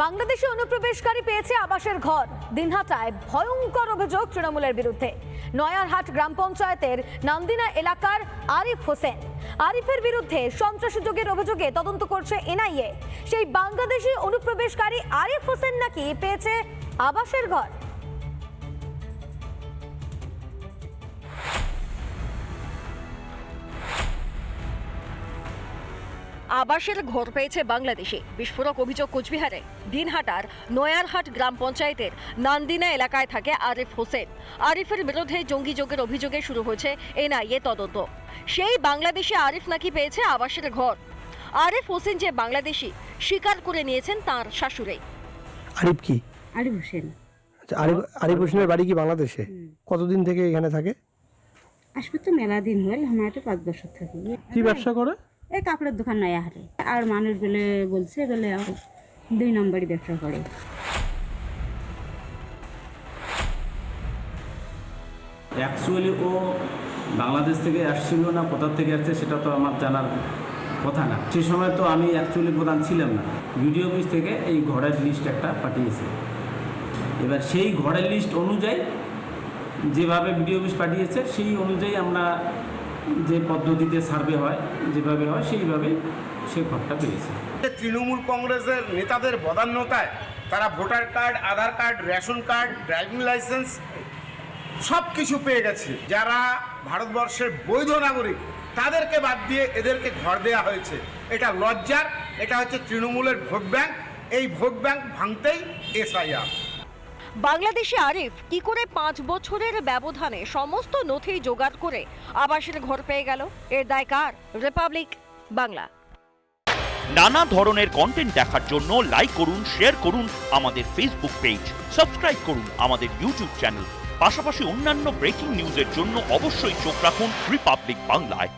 বাংলাদেশে অনুপ্রবেশকারী পেয়েছে আবাসের ঘর। দিনহাটায় ভয়ঙ্কর অভিযোগ তৃণমূলের বিরুদ্ধে। নয়ারহাট গ্রাম পঞ্চায়েতের নান্দিনা এলাকার আরিফ হোসেন। আরিফের বিরুদ্ধে সন্ত্রাসী যোগের অভিযোগে তদন্ত করছে এনআইএ। সেই বাংলাদেশি অনুপ্রবেশকারী আরিফ হোসেন নাকি পেয়েছে আবাসের ঘর? আবাসের ঘর পেয়েছে বাংলাদেশে। বিস্ফোরক অভিযোগ কোচবিহারে। দিনহাটার নয়ারহাট গ্রাম পঞ্চায়েতের নান্দিনা এলাকায় থাকে আরিফ হোসেন। আরিফের বিরুদ্ধে জঙ্গি যোগের অভিযোগে শুরু হয়েছে এনআইএ তদন্ত। সেই বাংলাদেশে আরিফ নাকি পেয়েছে আবাসের ঘর। আরিফ হোসেন যে বাংলাদেশি স্বীকার করে নিয়েছেন তার শাশুড়ি। আরিফ কি? আরিফ হোসেন। আচ্ছা আরিফ আরিফ হোসেনের বাড়ি কি বাংলাদেশে? কতদিন থেকে এখানে থাকে? আসবে তো মেলা দিন হল আমার তো পাঁচ বছর থাকি। কি ব্যবসা করে? এই কাপড়ের দোকান নয়া হারে আর মানুষ বলে বলছে বলে আর দুই নম্বরই ব্যবসা করে। অ্যাকচুয়ালি ও বাংলাদেশ থেকে আসছিল না কোথা থেকে আসছে সেটা তো আমার জানার কথা না। সে সময় তো আমি অ্যাকচুয়ালি প্রধান ছিলাম না। ভিডিও অফিস থেকে এই ঘরের লিস্ট একটা পাঠিয়েছে। এবার সেই ঘরের লিস্ট অনুযায়ী যেভাবে ভিডিও অফিস পাঠিয়েছে, সেই অনুযায়ী আমরা যে পদ্ধতিতে সার্ভে হয়, যেভাবে হয়, সেইভাবে সে ঘরটা পেয়েছে। তৃণমূল কংগ্রেসের নেতাদের বদান্যতায় তারা voter card, Aadhaar card, ration card, driving licence সব কিছু পেয়ে গেছে। যারা ভারতবর্ষের বৈধ নাগরিক, তাদেরকে বাদ দিয়ে এদেরকে ঘর দেওয়া হয়েছে। এটা লজ্জার, এটা হচ্ছে তৃণমূলের ভোট ব্যাংক। এই ভোট ব্যাংক ভাঙতেই এসআইআর। বাংলাদেশে আরিফ কি করে পাঁচ বছরের ব্যবধানে সমস্ত নথি জোগাড় করে আবাসের ঘর পেয়ে গেল? এর দায় কার? রিপাবলিক বাংলা। নানা ধরনের কন্টেন্ট দেখার জন্য লাইক করুন শেয়ার করুন আমাদের ফেসবুক পেজ সাবস্ক্রাইব করুন আমাদের ইউটিউব চ্যানেল পাশাপাশি অন্যান্য ব্রেকিং নিউজের জন্য অবশ্যই চোখ রাখুন রিপাবলিক বাংলায়